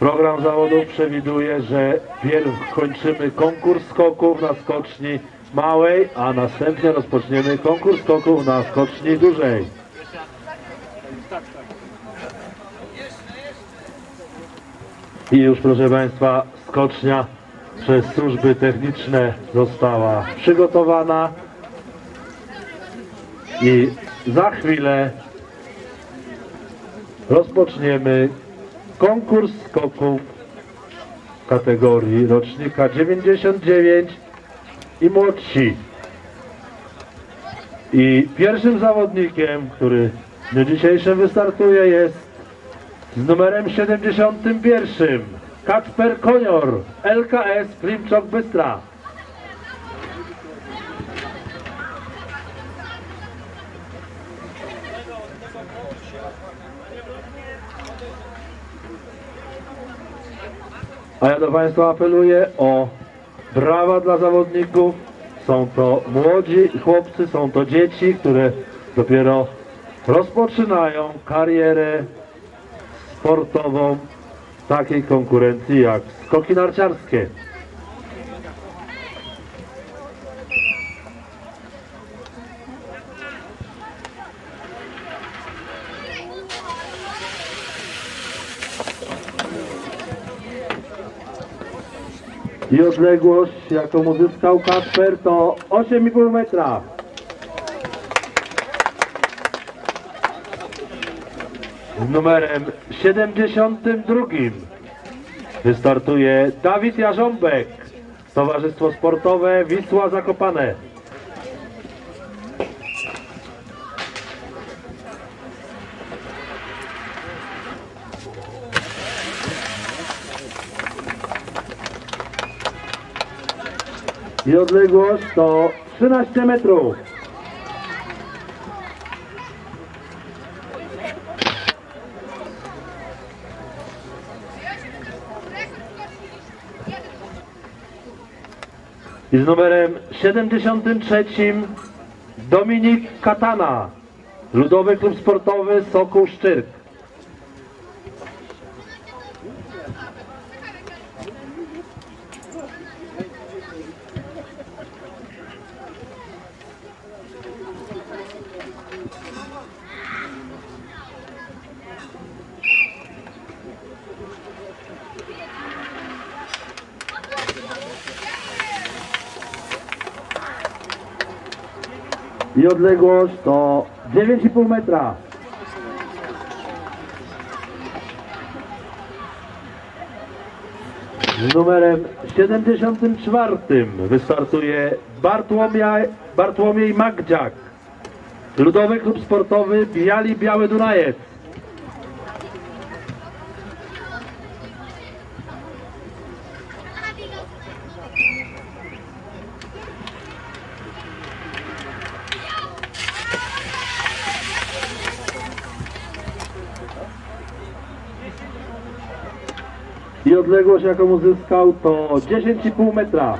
Program zawodów przewiduje, że pierw kończymy konkurs skoków na skoczni małej, a następnie rozpoczniemy konkurs skoków na skoczni dużej. I już proszę Państwa, skocznia przez służby techniczne została przygotowana i za chwilę rozpoczniemy konkurs skoków kategorii rocznika 99 i młodsi. I pierwszym zawodnikiem, który w dniu dzisiejszym wystartuje jest z numerem 71 Kacper Konior, LKS Klimczok Bystra. A ja do Państwa apeluję o brawa dla zawodników. Są to młodzi chłopcy, są to dzieci, które dopiero rozpoczynają karierę sportową w takiej konkurencji jak skoki narciarskie. I odległość, jaką uzyskał Kasper, to 8,5 metra. Z numerem 72 wystartuje Dawid Jarząbek, Towarzystwo Sportowe Wisła Zakopane. I odległość to 13 metrów. I z numerem 73 Dominik Katana, Ludowy Klub Sportowy Sokół Szczyrk. I odległość to 9,5 metra. Z numerem 74 wystartuje Bartłomiej, Bartłomiej Magdziak. Ludowy Klub Sportowy Biali Biały Dunajec. I odległość jaką uzyskał to 10,5 metra.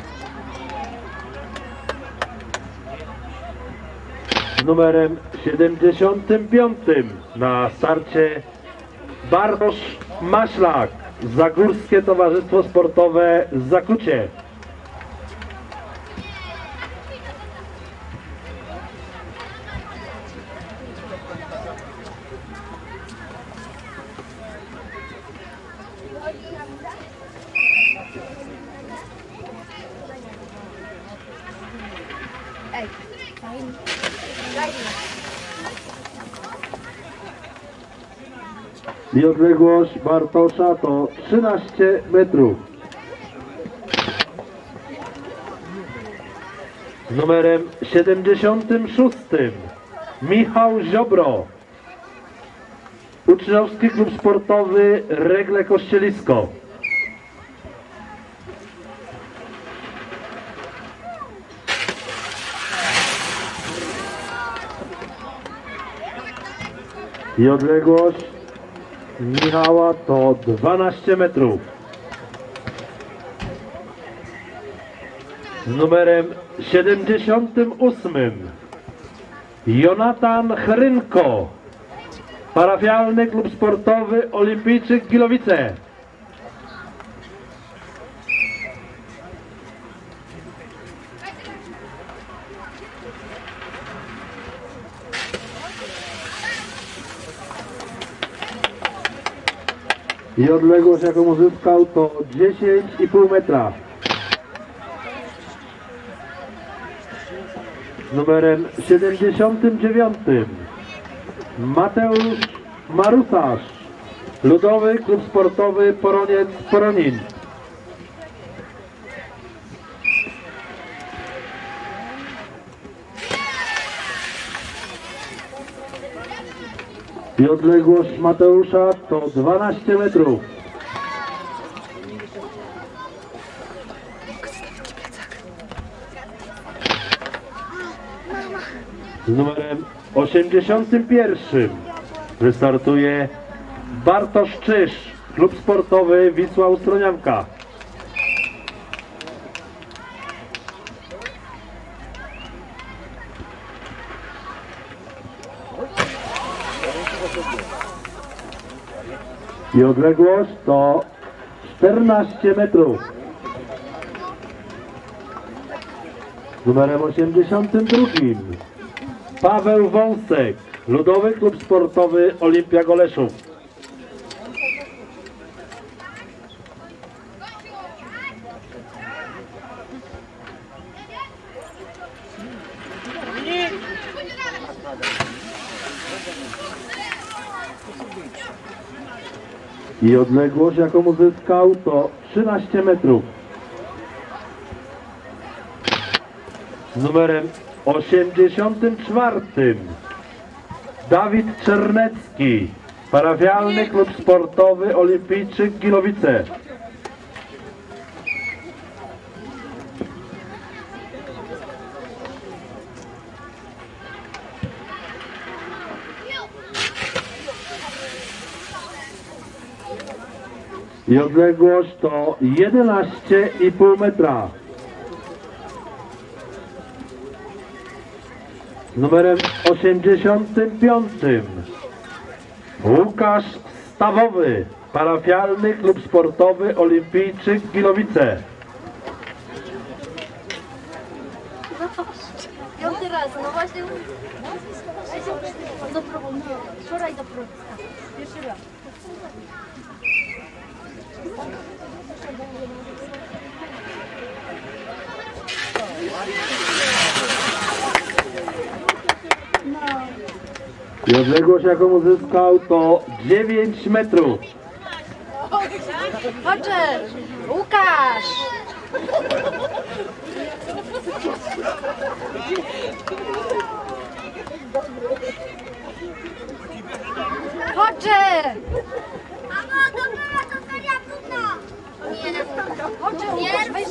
Z numerem 75 na starcie Bartosz Maślak, Zagórskie Towarzystwo Sportowe Zakucie. I odległość Bartosza to 13 metrów. Z numerem 76 Michał Ziobro. Uczniowski Klub Sportowy Regle Kościelisko. I odległość Michała to 12 metrów. Z numerem 78 Jonatan Chrynko. Parafialny klub sportowy Olimpijczyk Gilowice. I odległość jaką uzyskał to 10,5 metra. Numerem 79 Mateusz Marusarz Ludowy Klub Sportowy Poroniec Poronin I odległość Mateusza to 12 metrów. Z numerem 81 wystartuje Bartosz Czyż, klub sportowy Wisła Ustronianka. I odległość to 14 metrów. Numerem 82 Paweł Wąsek, Ludowy Klub Sportowy Olimpia Goleszów. I odległość jaką uzyskał to 13 metrów. Z numerem 84 Dawid Czernecki, parafialny klub sportowy Olimpijczyk Gilowice. I odległość to 11,5 metra. Numerem 85 Łukasz Stawowy, parafialny klub sportowy Olimpijczyk Gilowice. Piąty raz, no właśnie. Wczoraj do. Pierwszy raz. I odległość jaką uzyskał to 9 metrów. Chodźcie! Łukasz! Chodźcie! Chodźcie, Łukasz, weź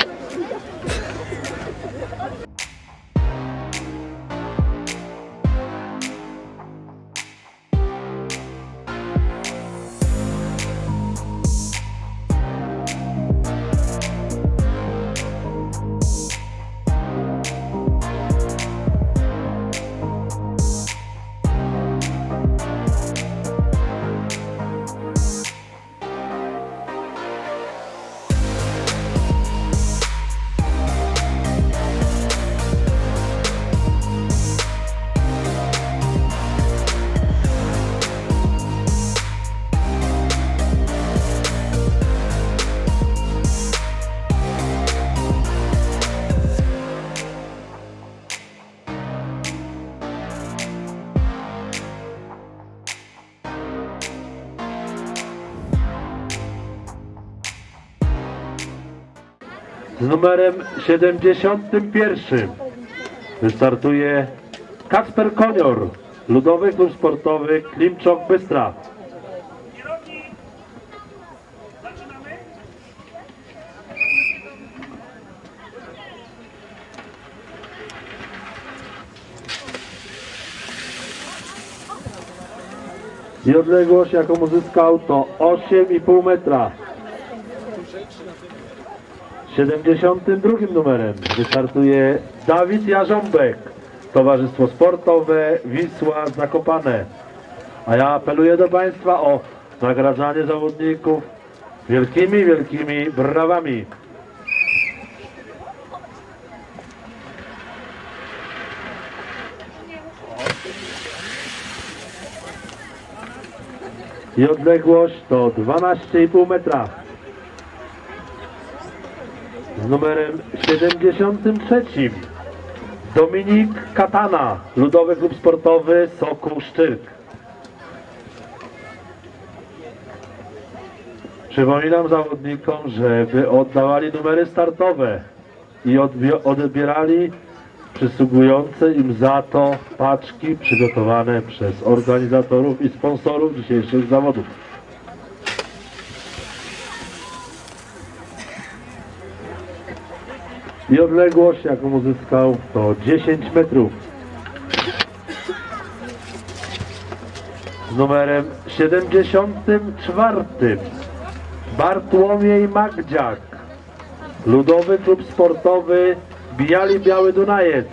Z numerem 71 wystartuje Kacper Konior, Ludowy Klub Sportowy Klimczok Bystra. I odległość jaką uzyskał to 8,5 metra. 72 numerem wystartuje Dawid Jarząbek, Towarzystwo Sportowe Wisła Zakopane. A ja apeluję do Państwa o nagradzanie zawodników wielkimi, wielkimi brawami. i odległość to 12,5 metra. Z numerem 73 Dominik Katana, Ludowy Klub Sportowy Sokół Szczyrk. Przypominam zawodnikom, żeby oddawali numery startowe i odbie- odbierali przysługujące im za to paczki przygotowane przez organizatorów i sponsorów dzisiejszych zawodów. I odległość, jaką uzyskał, to 10 metrów. Z numerem 74 Bartłomiej Magdziak, Ludowy Klub Sportowy Biali Biały Dunajec.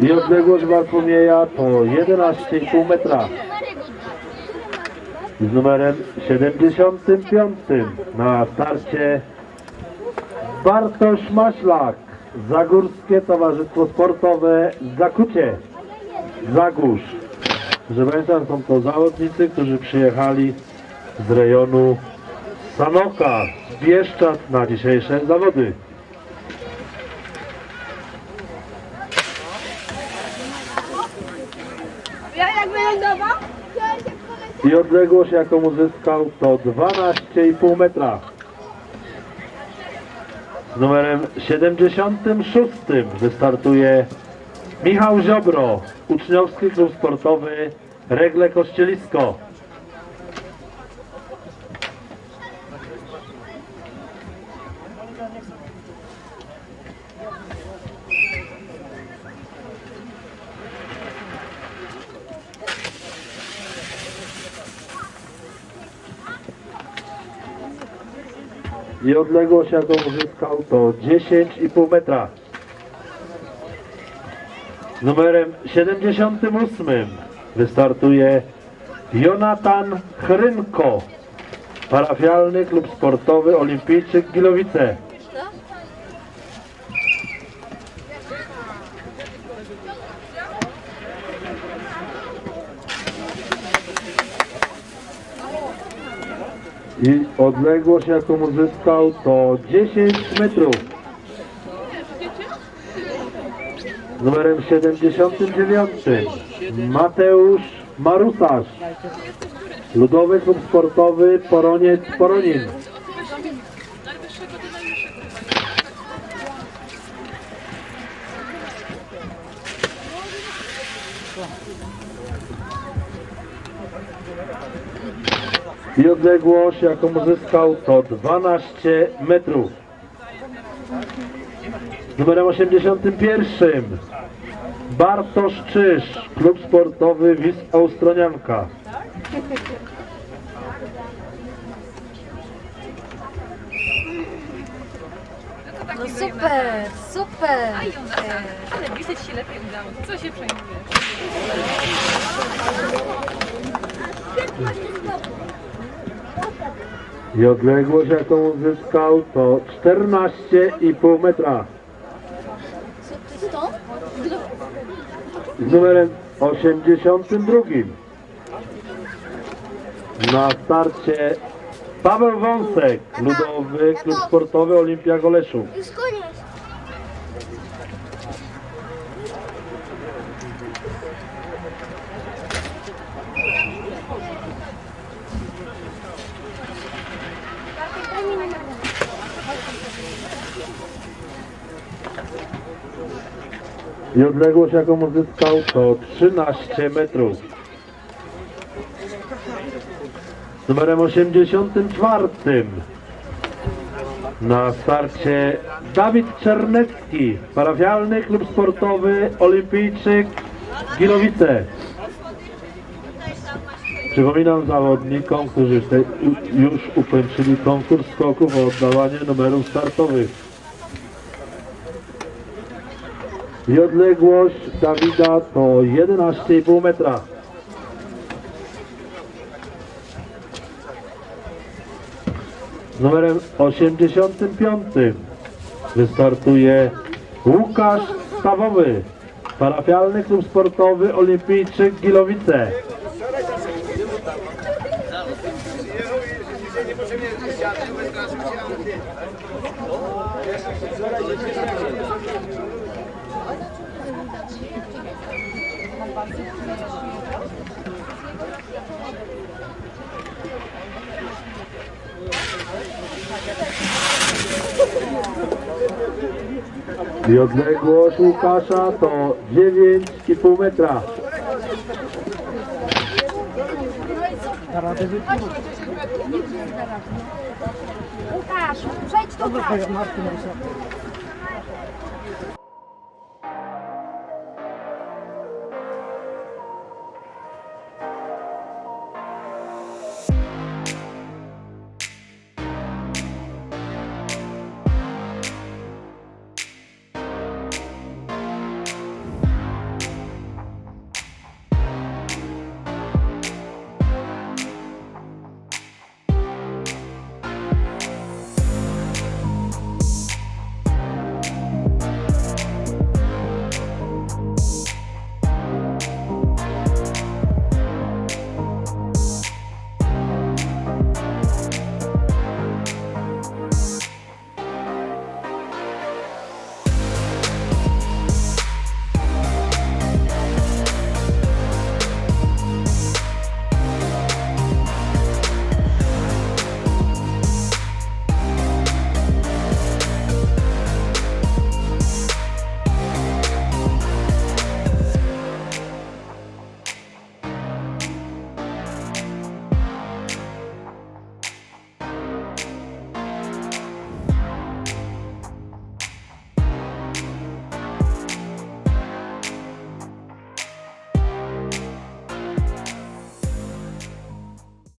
I odległość Bartłomieja to 11,5 metra. Z numerem 75 na starcie Bartosz Maślak, Zagórskie Towarzystwo Sportowe Zakucie, Zagórz. Proszę Państwa, są to zawodnicy, którzy przyjechali z rejonu Sanoka, Bieszczad na dzisiejsze zawody. I odległość jaką uzyskał to 12,5 metra. Z numerem 76 wystartuje Michał Ziobro, uczniowski klub sportowy Regle Kościelisko. I odległość jaką uzyskał to 10,5 metra. Numerem 78 wystartuje Jonatan Chrynko, parafialny klub sportowy Olimpijczyk Gilowice. I odległość jaką uzyskał to 10 metrów. Numerem 79 Mateusz Marusarz. Ludowy Klub Sportowy Poroniec Poronin. I odległość jaką uzyskał to 12 metrów. Numerem 81 Bartosz Czyż, klub sportowy Wisła Ustronianka. No super, super. Ale ci się lepiej udało. Co się przejmujesz? I odległość jaką uzyskał to 14,5 metra. Z numerem 82 na starcie Paweł Wąsek, ludowy klub sportowy Olimpia Goleszów. I odległość jaką uzyskał to 13 metrów. Z numerem 84 Na starcie Dawid Czernecki, parafialny klub sportowy Olimpijczyk Gilowice. Przypominam zawodnikom, którzy już ukończyli konkurs skoków o oddawanie numerów startowych. I odległość Dawida to 11,5 metra. Numerem 85 wystartuje Łukasz Stawowy, parafialny klub sportowy Olimpijczyk Gilowice. I odległość Łukasza to 9,5 metra. Łukasz, przejdź tutaj.